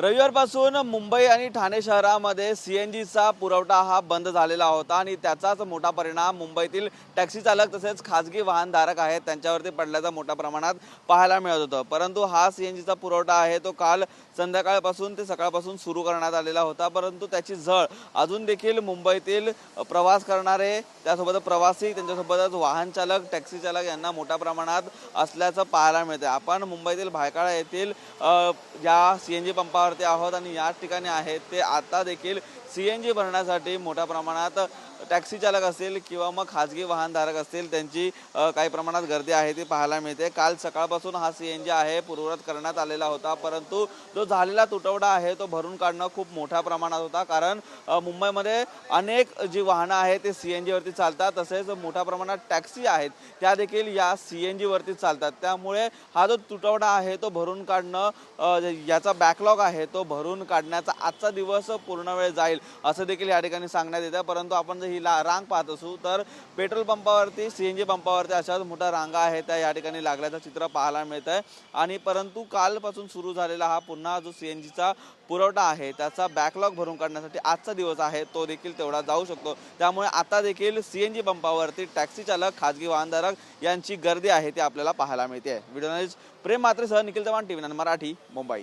रविवारपासून मुंबई आणि ठाणे शहरामध्ये सी एन जीचा पुरवठा हा बंद झालेला होता आणि त्याचाच मोठा परिणाम मुंबईतील टॅक्सी चालक तसेच खाजगी वाहनधारक आहेत त्यांच्यावरती पडल्याचा मोठ्या प्रमाणात पाहायला मिळत होतं. परंतु हा सी एन जीचा पुरवठा आहे तो काल संध्याकाळपासून ते सकाळपासून सुरू करण्यात आलेला होता. परंतु त्याची झळ अजून देखील मुंबईतील प्रवास करणारे त्यासोबत प्रवासी त्यांच्यासोबतच वाहन चालक टॅक्सी चालक यांना मोठ्या प्रमाणात असल्याचं पाहायला मिळते आपण मुंबईतील भायखळा येथील ज्या या सी एन जी पंपावरती आहोत आणि याच ठिकाणी आहेत ते आता देखील सी एन जी भरण्यासाठी मोठ्या प्रमाणात टॅक्सी चालक असतील किंवा मग खाजगी वाहनधारक असतील त्यांची काही प्रमाणात गर्दी आहे ती पाहायला मिळते. काल सकाळपासून हा सी एन जी आहे पूर्ववत करण्यात आलेला होता परंतु जो झालेला तुटवडा आहे तो भरून काढणं खूप मोठ्या प्रमाणात होता कारण मुंबईमध्ये अनेक जी वाहनं आहेत ते सी एन जीवरती चालतात तसेच मोठ्या प्रमाणात टॅक्सी आहेत त्या देखील या सी एन जीवरती चालतात. त्यामुळे हा जो तुटवडा आहे तो भरून काढणं याचा बॅकलॉग आहे. तो भरून काढण्याचा आजचा दिवस पूर्ण वेळ जाईल असं देखील या ठिकाणी सांगण्यात येतं. परंतु आपण जर ही ला रांग पाहत असू तर पेट्रोल पंपावरती सी एन जी पंपावरती अशाच मोठ्या रांगा आहेत त्या या ठिकाणी लागल्याचं चित्र पाहायला मिळत आहे आणि परंतु कालपासून सुरू झालेला हा पुन्हा जो सी एन जीचा पुरवठा आहे त्याचा बॅकलॉग भरून काढण्यासाठी आजचा दिवस आहे तो देखील तेवढा जाऊ शकतो. त्यामुळे आता देखील सी एन जी पंपावरती टॅक्सी चालक खाजगी वाहनधारक यांची गर्दी आहे ती आपल्याला पाहायला मिळते व्हिडिओ प्रेम मात्रेसह निखिल चव्हाण टी व्ही मराठी मुंबई.